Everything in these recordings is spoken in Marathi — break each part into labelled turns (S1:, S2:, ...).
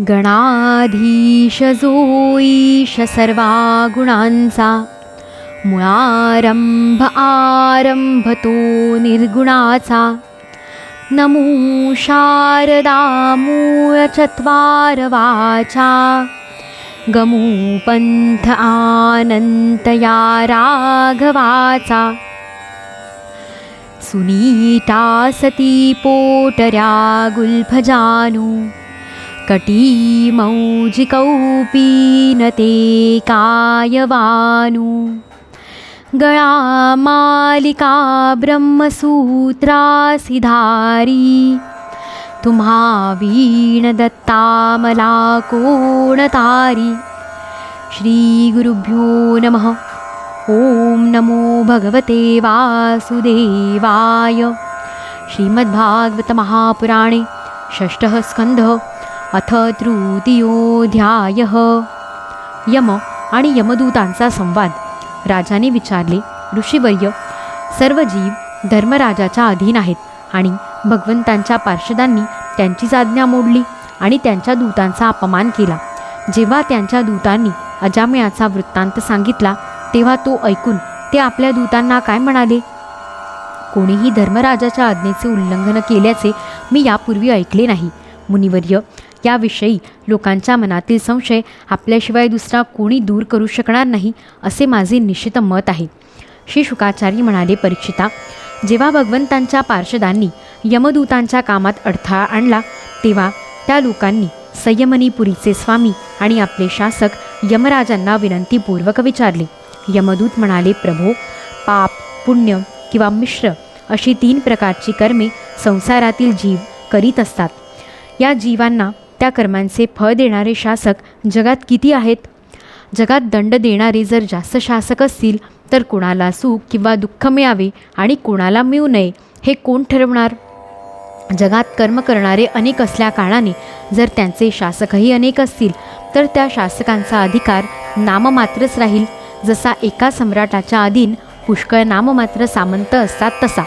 S1: गणाधीश जो ईश सर्वा गुणांचा मुळारंभ आरंभ तो निर्गुणाचा। नमो शारदा मूळ चत्वार वाचा। गमू पंथ राघवाचा। सुनीता सती पोटऱ्या गुल्फजानू। कटीमौजिकौपीनतेकाय वानु गलिका ब्रह्मसूत्रासिधारी तु वीणदत्तामलाकोणतारी श्रीगुरुभ्यो नमः। ॐ नमो भगवते वासुदेवाय। श्रीमद्भागवतमहापुराणे षष्ठः स्कन्धः। अथ तृतीयोऽध्यायः यम आणि यमदूतांचा संवाद. राजाने विचारले ऋषीवर्य सर्व जीव धर्मराजाच्या अधीन आहेत आणि भगवंतांच्या पार्षदांनी त्यांचीच आज्ञा मोडली आणि त्यांच्या दूतांचा अपमान केला. जेव्हा त्यांच्या दूतांनी अजामयाचा वृत्तांत सांगितला तेव्हा तो ऐकून ते आपल्या दूतांना काय म्हणाले? कोणीही धर्मराजाच्या आज्ञेचे उल्लंघन केल्याचे मी यापूर्वी ऐकले नाही. मुनिवर्य याविषयी लोकांच्या मनातील संशय आपल्याशिवाय दुसरा कोणी दूर करू शकणार नाही असे माझे निश्चित मत आहे. श्री शुकाचार्य म्हणाले परीक्षिता जेव्हा भगवंतांच्या पार्षदांनी यमदूतांच्या कामात अडथळा आणला तेव्हा त्या लोकांनी संयमनीपुरीचे स्वामी आणि आपले शासक यमराजांना विनंतीपूर्वक विचारले. यमदूत म्हणाले प्रभो पाप पुण्य किंवा मिश्र अशी तीन प्रकारची कर्मे संसारातील जीव करीत असतात. या जीवांना त्या कर्मांचे फळ देणारे शासक जगात किती आहेत? जगात दंड देणारे जर जास्त शासक असतील तर कोणाला सुख किंवा दुःख मिळावे आणि कोणाला मिळू नये हे कोण ठरवणार? जगात कर्म करणारे अनेक असल्या कारणाने जर त्यांचे शासकही अनेक असतील तर त्या शासकांचा अधिकार नाममात्रच राहील. जसा एका सम्राटाच्या अधीन पुष्कळ नाममात्र सामंत असतात तसा.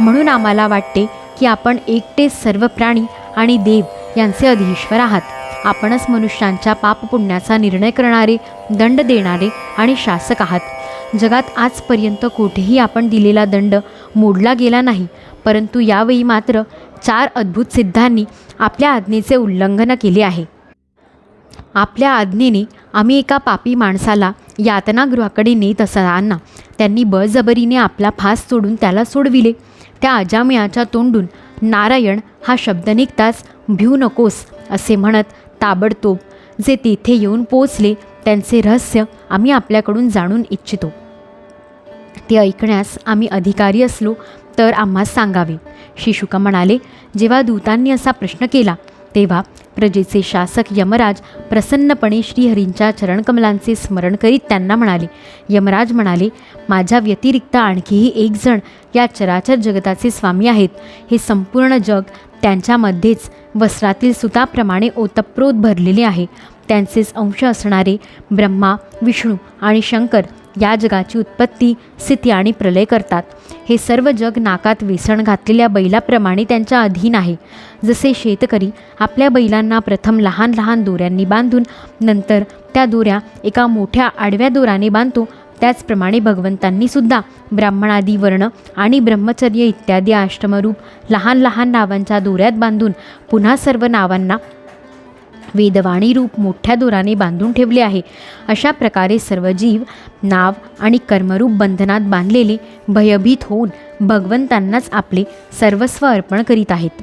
S1: म्हणून आम्हाला वाटते की आपण एकटेच सर्व प्राणी आणि देव यांचे अधीश्वर आहात. आपणच मनुष्यांच्या पापपुण्याचा निर्णय करणारे दंड देणारे आणि शासक आहात. जगात आजपर्यंत कोठेही आपण दिलेला दंड मोडला गेला नाही परंतु यावेळी मात्र चार अद्भुत सिद्धांनी आपल्या आज्ञेचे उल्लंघन केले आहे. आपल्या आज्ञेने आम्ही एका पापी माणसाला यातनागृहाकडे नेत असताना त्यांनी बळजबरीने आपला फास सोडून त्याला सोडविले. त्या अजामयाच्या तोंडून नारायण हा शब्द निघताच भिऊ नकोस असे म्हणत ताबडतोब जे तेथे येऊन पोचले त्यांचे रहस्य आम्ही आपल्याकडून जाणून इच्छितो. ते ऐकण्यास आम्ही अधिकारी असलो तर आम्हा सांगावे. शिशुका म्हणाले जेव्हा दूतांनी असा प्रश्न केला तेव्हा प्रजेचे शासक यमराज प्रसन्नपणे श्रीहरींच्या चरणकमलांचे स्मरण करीत त्यांना म्हणाले यमराज म्हणाले माझ्या व्यतिरिक्त आणखीही एक जण या चराचर जगताचे स्वामी आहेत. हे संपूर्ण जग त्यांच्यामध्येच वस्त्रातील सुताप्रमाणे ओतप्रोत भरलेले आहे. त्यांचेच अंश असणारे ब्रह्मा विष्णू आणि शंकर या जगाची उत्पत्ती स्थिती आणि प्रलय करतात. हे सर्व जग नाकात वेसण घातलेल्या बैलाप्रमाणे त्यांच्या अधीन आहे. जसे शेतकरी आपल्या बैलांना प्रथम लहान लहान दोऱ्यांनी बांधून नंतर त्या दोऱ्या एका मोठ्या आडव्या दोराने बांधतो. त्याचप्रमाणे भगवंतांनी सुद्धा ब्राह्मणादी वर्ण आणि ब्रह्मचर्य इत्यादी आश्रमरूप लहान लहान नावांच्या दोऱ्यात बांधून पुन्हा सर्व नावांना वेदवाणी रूप मोठ्या दोराने बांधून ठेवले आहे. अशा प्रकारे सर्व जीव नाव आणि कर्मरूप बंधनात बांधलेले भयभीत होऊन भगवंतांनाच आपले सर्वस्व अर्पण करीत आहेत.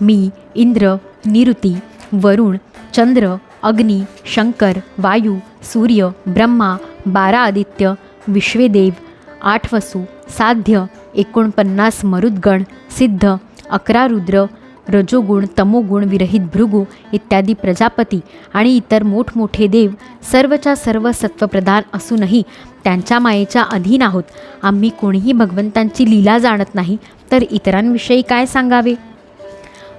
S1: मी इंद्र निरुती वरुण चंद्र अग्नी शंकर वायू सूर्य ब्रह्मा बारा आदित्य विश्वेदेव आठ वसू साध्य एकोणपन्नास मरुद्गण सिद्ध अकरा रुद्र रजोगुण तमोगुण विरहित भृगू इत्यादी प्रजापती आणि इतर मोठमोठे देव सर्वच्या सर्व सत्वप्रधान असूनही त्यांच्या मायेच्या अधीन आहोत. आम्ही कोणीही भगवंतांची लीला जाणत नाही तर इतरांविषयी काय सांगावे?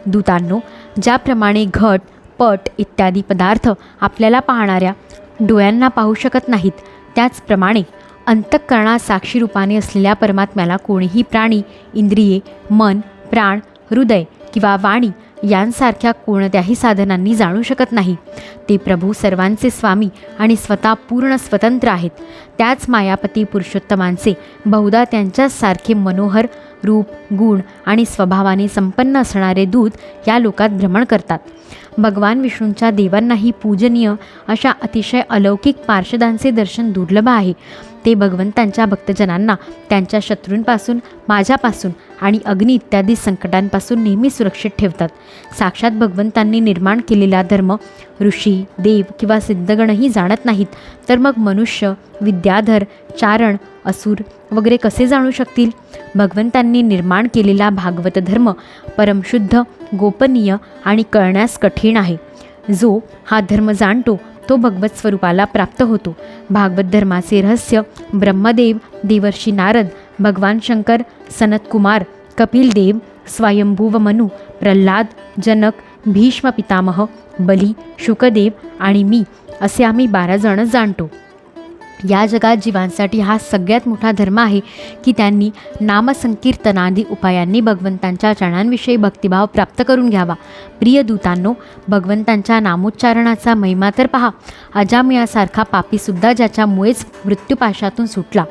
S1: दूतांनो ज्याप्रमाणे घट पट इत्यादी पदार्थ आपल्याला पाहणाऱ्या डोळ्यांना पाहू शकत नाहीत त्याचप्रमाणे अंतःकरणात साक्षीरूपाने असलेल्या परमात्म्याला कोणीही प्राणी इंद्रिये मन प्राण हृदय किंवा वाणी यांसारख्या कोणत्याही साधनांनी जाणू शकत नाही. ते प्रभू सर्वांचे स्वामी आणि स्वतः पूर्ण स्वतंत्र आहेत. त्याच मायापती पुरुषोत्तमांचे बहुधा त्यांच्यासारखे मनोहर रूप गुण आणि स्वभावाने संपन्न असणारे दूत या लोकात भ्रमण करतात. भगवान विष्णूंच्या देवांनाही पूजनीय अशा अतिशय अलौकिक पार्षदांचे दर्शन दुर्लभ आहे. ते भगवंतांच्या भक्तजनांना त्यांच्या शत्रूंपासून माझ्यापासून आणि अग्नी इत्यादी संकटांपासून नेहमी सुरक्षित ठेवतात. साक्षात भगवंतांनी निर्माण केलेला धर्म ऋषी देव किंवा सिद्धगणही जाणत नाहीत तर मग मनुष्य विद्याधर चारण असुर वगैरे कसे जाणू शकतील? भगवंतांनी निर्माण केलेला भागवत धर्म परमशुद्ध गोपनीय आणि कळण्यास कठीण आहे. जो हा धर्म जाणतो तो भगवत स्वरूपाला प्राप्त होतो. भागवत धर्माचे रहस्य ब्रह्मदेव देवर्षी नारद भगवान शंकर सनतकुमार कपिल देव स्वयंभूव मनु प्रल्हाद जनक भीष्म पितामह बली शुकदेव आणि मी असे आम्ही बारा जण जाणतो. या जगात जीवांसाठी हा सगळ्यात मोठा धर्म आहे की त्यांनी नामसंकीर्तनादी उपायांनी भगवंतांच्या चरणांविषयी भक्तिभाव प्राप्त करून घ्यावा. प्रिय दूतांनो भगवंतांच्या नामोच्चारणाचा महिमा तर पहा. अजामियासारखा पापीसुद्धा ज्याच्यामुळेच मृत्यूपाशातून सुटला.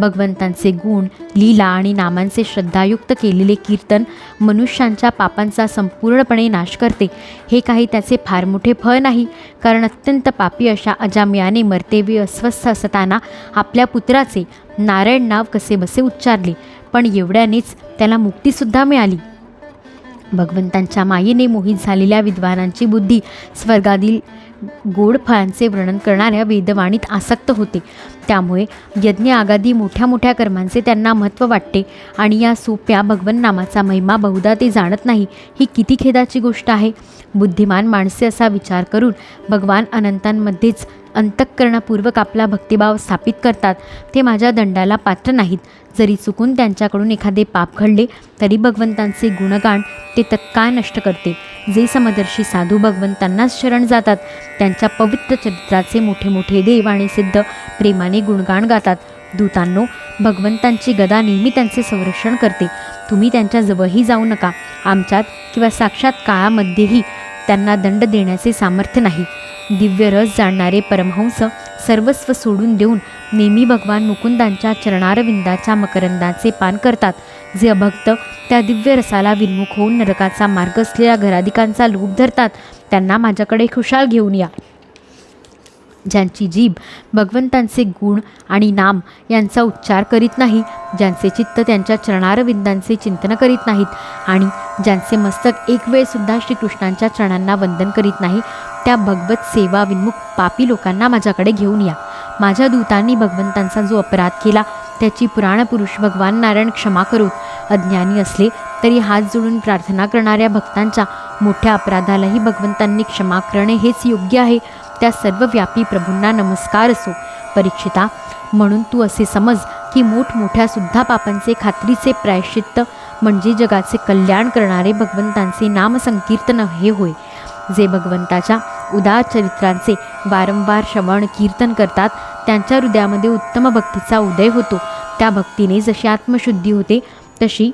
S1: भगवंतांचे गुण लीला आणि नामांचे श्रद्धायुक्त केलेले कीर्तन मनुष्यांच्या पापांचा संपूर्णपणे नाश करते. हे काही त्याचे फार मोठे फळ नाही कारण अत्यंत पापी अशा अजामियाने मर्तेवी अस्वस्थ असताना आपल्या पुत्राचे नारायण नाव कसे बसे उच्चारले पण एवढ्यानेच त्याला मुक्तीसुद्धा मिळाली. भगवंतांच्या मायेने मोहित झालेल्या विद्वानांची बुद्धी स्वर्गातील गोड फळांचे वर्णन करणाऱ्या वेदवाणीत आसक्त होते. त्यामुळे यज्ञ आगादी मोठ्या मोठ्या कर्मांचे त्यांना महत्त्व वाटते आणि या सोप्या भगवन नामाचा महिमा बहुधा ते जाणत नाही ही किती खेदाची गोष्ट आहे. बुद्धिमान माणसे असा विचार करून भगवान अनंतांमध्येच अंतःकरणपूर्वक आपला भक्तिभाव स्थापित करतात ते माझ्या दंडाला पात्र नाहीत. जरी चुकून त्यांच्याकडून एखादे पाप घडले तरी भगवंतांचे गुणगान ते तत्काळ नष्ट करते. जे समदर्शी साधू भगवंतांनाच शरण जातात त्यांच्या पवित्र चरित्राचे मोठे मोठे देव आणि सिद्ध प्रेमाने गुणगान गातात. दूतांनो भगवंतांची गदा नेहमी त्यांचे संरक्षण करते. तुम्ही त्यांच्याजवळही जाऊ नका. आमच्यात किंवा साक्षात काळामध्येही त्यांना दंड देण्याचे सामर्थ्य नाही. दिव्य रस जाणणारे परमहंस सर्वस्व सोडून देऊन नेहमी भगवान मुकुंदांच्या चरणारविंदाच्या मकरंदाचे पान करतात. जे अभक्त त्या दिव्य रसाला विन्मुख होऊन नरकाचा मार्ग असलेल्या घराधिकांचा लोभ धरतात. त्यांना माझ्याकडे खुशाल घेऊन या. ज्यांची जीभ भगवंतांचे गुण आणि नाम यांचा उच्चार करीत नाही ज्यांचे चित्त त्यांच्या चरणारविंदांचे चिंतन करीत नाहीत आणि ज्यांचे मस्तक एक वेळसुद्धा श्रीकृष्णांच्या चरणांना वंदन करीत नाही त्या भगवत सेवा विन्मुख पापी लोकांना माझ्याकडे घेऊन या. माझ्या दूतांनी भगवंतांचा जो अपराध केला त्याची पुराणपुरुष भगवान नारायण क्षमा करून अज्ञानी असले तरी हात जोडून प्रार्थना करणाऱ्या भक्तांच्या मोठ्या अपराधालाही भगवंतांनी क्षमा करणे हेच योग्य आहे. त्या सर्वव्यापी प्रभूंना नमस्कार असो. परीक्षिता म्हणून तू असे समज की मोठमोठ्या सुद्धा पापांचे खात्रीचे प्रायश्चित्त म्हणजे जगाचे कल्याण करणारे भगवंतांचे नामसंकीर्तन हे होय. जे भगवंताच्या उदार चरित्रांचे वारंवार श्रवण कीर्तन करतात त्यांच्या हृदयामध्ये उत्तम भक्तीचा उदय होतो. त्या भक्तीने जशी आत्मशुद्धी होते तशी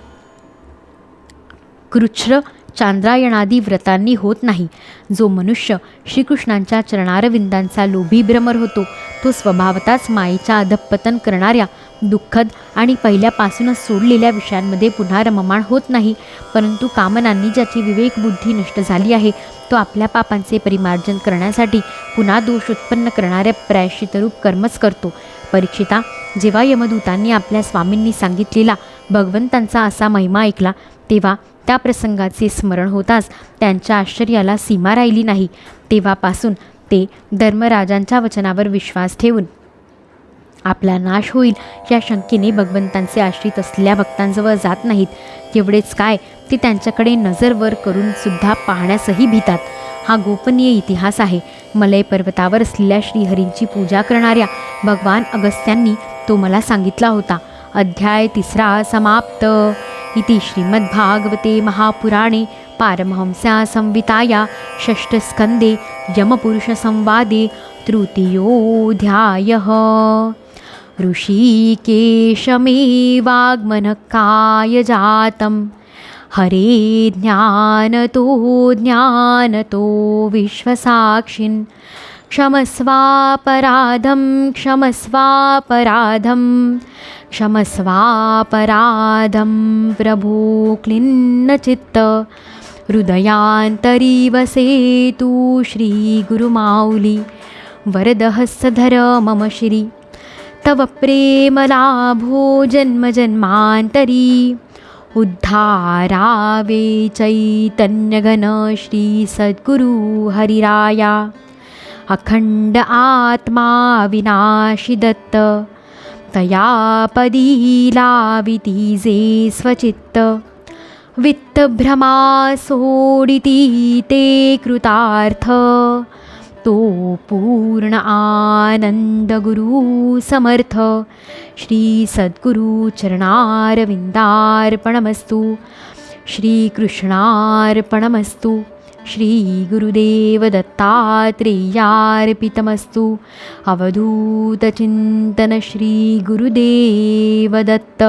S1: कृच्छ्र चांद्रायणादी व्रतांनी होत नाही. जो मनुष्य श्रीकृष्णांच्या चरणारविंदांचा लोभी भ्रमर होतो तो स्वभावताच मायेच्या अधपतन करणाऱ्या दुःखद आणि पहिल्यापासूनच सोडलेल्या विषयांमध्ये पुन्हा रममाण होत नाही परंतु कामनांनी ज्याची विवेकबुद्धी नष्ट झाली आहे तो आपल्या पापांचे परिमार्जन करण्यासाठी पुन्हा दोष उत्पन्न करणाऱ्या प्रायश्चितरूप कर्मच करतो. परीक्षिता जेव्हा यमदूतांनी आपल्या स्वामींनी सांगितलेला भगवंतांचा असा महिमा ऐकला तेव्हा त्या प्रसंगाचे स्मरण होताच त्यांच्या आश्चर्याला सीमा राहिली नाही. तेव्हापासून ते धर्मराजांच्या वचनावर विश्वास ठेवून आपला नाश होईल. या शंकेने भगवंतांचे आश्रित असलेल्या भक्तांजवळ जात नाहीत. एवढेच काय? ते त्यांच्याकडे नजर वर करून सुद्धा पाहण्यासही भीतात. हा गोपनीय इतिहास आहे. मलय पर्वतावर असलेल्या श्रीहरींची पूजा करणाऱ्या भगवान अगस्त्यांनी तो मला सांगितला होता. अध्याय तिसरा समाप्त. इति श्रीमद्भागवते महापुराणे पारमहंस्या संविताया षष्ठस्कंदे यमपुरुषसंवादे तृतीयोऽध्यायः ऋषिकेशमेवाग्मनकाय जातं हरे ज्ञानतो ज्ञानतो विश्वसाक्षिन्। क्षमस्वापराधं क्षमस्वापराधं। क्षमस्वापराधं प्रभो क्लिन्नचित्त हृदयान्तरी वसेतु श्रीगुरुमाऊली। वरदहस्तधर मम श्री तव प्रेमलाभो जन्मजन्मान्तरी उद्धारावे चैतन्यघन श्रीसद्गुरु हरिराया अखंड आत्मा विनाशी दत्त। तया पदीलाविती जे स्वचित्त। वित्तभ्रमा सोडिती ते कृतार्थ। तो पूर्ण आनन्दगुरूसमर्थ श्रीसद्गुरुचरणारविन्दार्पणमस्तु श्रीकृष्णार्पणमस्तु श्रीगुरुदेवदत्तात्रेयार्पितमस्तु अवधूतचिन्तनश्रीगुरुदेवदत्त